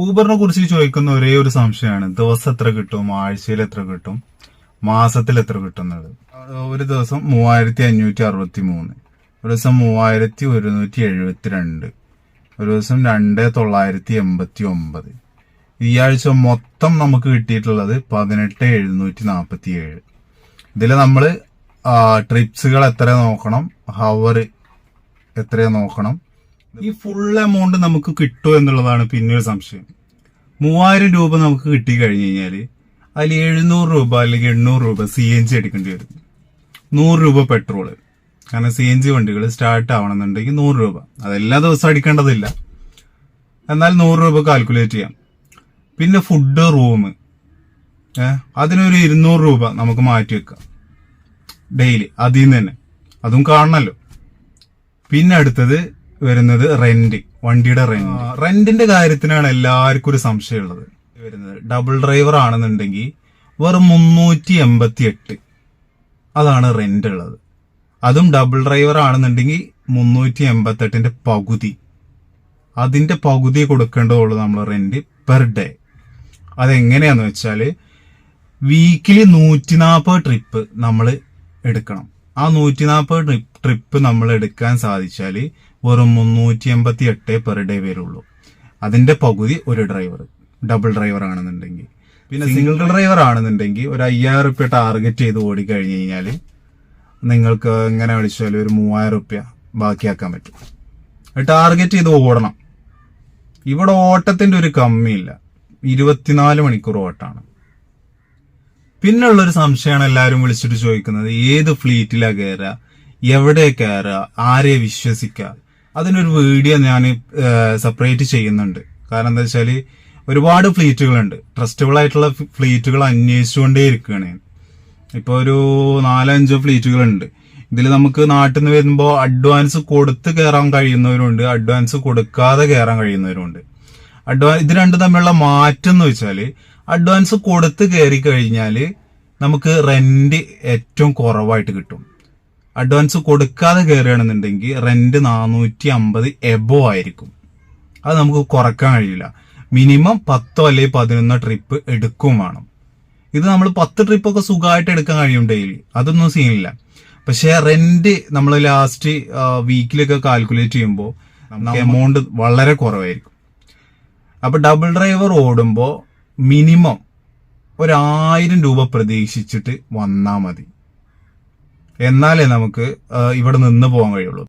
ഊബറിനെ കുറിച്ച് ചോദിക്കുന്ന ഒരേ ഒരു സംശയമാണ്. ദിവസം എത്ര കിട്ടും? ആഴ്ചയിൽ എത്ര കിട്ടും? മാസത്തിൽ എത്ര കിട്ടുന്നത് ഒരു ദിവസം മൂവായിരത്തി അഞ്ഞൂറ്റി അറുപത്തി മൂന്ന് ഒരു ദിവസം മൂവായിരത്തി ഒരുന്നൂറ്റി എഴുപത്തിരണ്ട് ഒരു ദിവസം രണ്ട് തൊള്ളായിരത്തി എൺപത്തി ഒമ്പത് ഈ ആഴ്ച മൊത്തം നമുക്ക് കിട്ടിയിട്ടുള്ളത് പതിനെട്ട് എഴുന്നൂറ്റി നാൽപ്പത്തി ഏഴ് ഇതിൽ നമ്മൾ ട്രിപ്സുകൾ എത്ര നോക്കണം? ഹവർ എത്ര നോക്കണം? ഈ ഫുൾ എമൗണ്ട് നമുക്ക് കിട്ടുമോ എന്നുള്ളതാണ് പിന്നെ ഒരു സംശയം. മൂവായിരം രൂപ നമുക്ക് കിട്ടി കഴിഞ്ഞ് കഴിഞ്ഞാൽ അതിൽ എഴുന്നൂറ് രൂപ അല്ലെങ്കിൽ എണ്ണൂറ് രൂപ സി എൻ ജി അടിക്കേണ്ടി വരും. നൂറ് രൂപ പെട്രോൾ കാരണം സി എൻ ജി വണ്ടികൾ സ്റ്റാർട്ട് ആവണമെന്നുണ്ടെങ്കിൽ നൂറ് രൂപ. അതെല്ലാ ദിവസവും അടിക്കേണ്ടതില്ല. എന്നാൽ നൂറ് രൂപ കാൽക്കുലേറ്റ് ചെയ്യാം. പിന്നെ ഫുഡ് റൂം അതിനൊരു ഇരുന്നൂറ് രൂപ നമുക്ക് മാറ്റി വെക്കാം. ഡെയിലി അതിൽ നിന്ന് തന്നെ. അതും കാണണല്ലോ. പിന്നെ അടുത്തത് വരുന്നത് റെന്റ് വണ്ടിയുടെ റെന്റ് റെന്റിന്റെ കാര്യത്തിനാണ് എല്ലാവർക്കും ഒരു സംശയമുള്ളത്. വരുന്നത് ഡബിൾ ഡ്രൈവർ ആണെന്നുണ്ടെങ്കിൽ വെറും മുന്നൂറ്റി എൺപത്തി എട്ട് അതാണ് റെന്റ് ഉള്ളത്. അതും ഡബിൾ ഡ്രൈവർ ആണെന്നുണ്ടെങ്കിൽ മുന്നൂറ്റി എൺപത്തി എട്ടിന്റെ പകുതി. അതിന്റെ പകുതി കൊടുക്കേണ്ടതുള്ളൂ നമ്മൾ റെന്റ് പെർ ഡേ അതെങ്ങനെയാന്ന് വെച്ചാൽ വീക്കിലി നൂറ്റി നാൽപ്പത് ട്രിപ്പ് നമ്മൾ എടുക്കണം. ആ നൂറ്റി നാൽപ്പത് ട്രിപ്പ് നമ്മൾ എടുക്കാൻ സാധിച്ചാൽ വെറും മുന്നൂറ്റി എൺപത്തി എട്ട് പെർ ഡേ വരുള്ളൂ. അതിന്റെ പകുതി ഒരു ഡ്രൈവർ ഡബിൾ ഡ്രൈവർ ആണെന്നുണ്ടെങ്കിൽ. പിന്നെ സിംഗിൾ ഡ്രൈവർ ആണെന്നുണ്ടെങ്കിൽ ഒരു അയ്യായിരം റുപ്യ ടാർഗറ്റ് ചെയ്ത് ഓടി കഴിഞ്ഞു കഴിഞ്ഞാൽ നിങ്ങൾക്ക് എങ്ങനെ വിളിച്ചാലും ഒരു മൂവായിരം റുപ്യ ബാക്കിയാക്കാൻ പറ്റും. ടാർഗറ്റ് ചെയ്ത് ഓടണം. ഇവിടെ ഓട്ടത്തിന്റെ ഒരു കമ്മിയില്ല. ഇരുപത്തിനാല് മണിക്കൂർ ഓട്ടാണ് പിന്നുള്ളൊരു സംശയമാണ് എല്ലാവരും വിളിച്ചിട്ട് ചോദിക്കുന്നത് ഏത് ഫ്ലീറ്റിലാ കയറുക എവിടെ കയറുക ആരെ വിശ്വസിക്കുക അതിനൊരു വീഡിയോ ഞാൻ സെപ്പറേറ്റ് ചെയ്യുന്നുണ്ട്. കാരണം എന്താ വെച്ചാൽ ഒരുപാട് ഫ്ലീറ്റുകളുണ്ട്. ട്രസ്റ്റബിൾ ആയിട്ടുള്ള ഫ്ലീറ്റുകൾ അന്വേഷിച്ചുകൊണ്ടേ ഇരിക്കുകയാണ്. ഇപ്പൊ ഒരു നാലഞ്ച് ഫ്ലീറ്റുകളുണ്ട്. ഇതിൽ നമുക്ക് നാട്ടിൽ നിന്ന് വരുമ്പോൾ അഡ്വാൻസ് കൊടുത്ത് കയറാൻ കഴിയുന്നവരുണ്ട് അഡ്വാൻസ് കൊടുക്കാതെ കയറാൻ കഴിയുന്നവരുണ്ട്. അഡ്വാൻസ് ഇത് രണ്ടും തമ്മിലുള്ള മാറ്റം എന്ന് വെച്ചാൽ അഡ്വാൻസ് കൊടുത്ത് കയറി കഴിഞ്ഞാൽ നമുക്ക് റെന്റ് ഏറ്റവും കുറവായിട്ട് കിട്ടും. അഡ്വാൻസ് കൊടുക്കാതെ കയറുകയാണെന്നുണ്ടെങ്കിൽ റെന്റ് നാനൂറ്റി അമ്പത് എബോ ആയിരിക്കും. അത് നമുക്ക് കുറയ്ക്കാൻ കഴിയില്ല. മിനിമം പത്തോ അല്ലെങ്കിൽ പതിനൊന്നോ ട്രിപ്പ് എടുക്കും വേണം. ഇത് നമ്മൾ പത്ത് ട്രിപ്പൊക്കെ സുഖമായിട്ട് എടുക്കാൻ കഴിയും ഡെയിലി അതൊന്നും സീനില്ല പക്ഷേ റെന്റ് നമ്മൾ ലാസ്റ്റ് വീക്കിലൊക്കെ കാൽക്കുലേറ്റ് ചെയ്യുമ്പോൾ നമുക്ക് എമൗണ്ട് വളരെ കുറവായിരിക്കും. അപ്പൊ ഡബിൾ ഡ്രൈവർ ഓടുമ്പോൾ മിനിമം ഒരായിരം രൂപ പ്രതീക്ഷിച്ചിട്ട് വന്നാൽ മതി. എന്നാലേ നമുക്ക് ഇവിടെ നിന്ന് പോകാൻ കഴിയുള്ളൂ.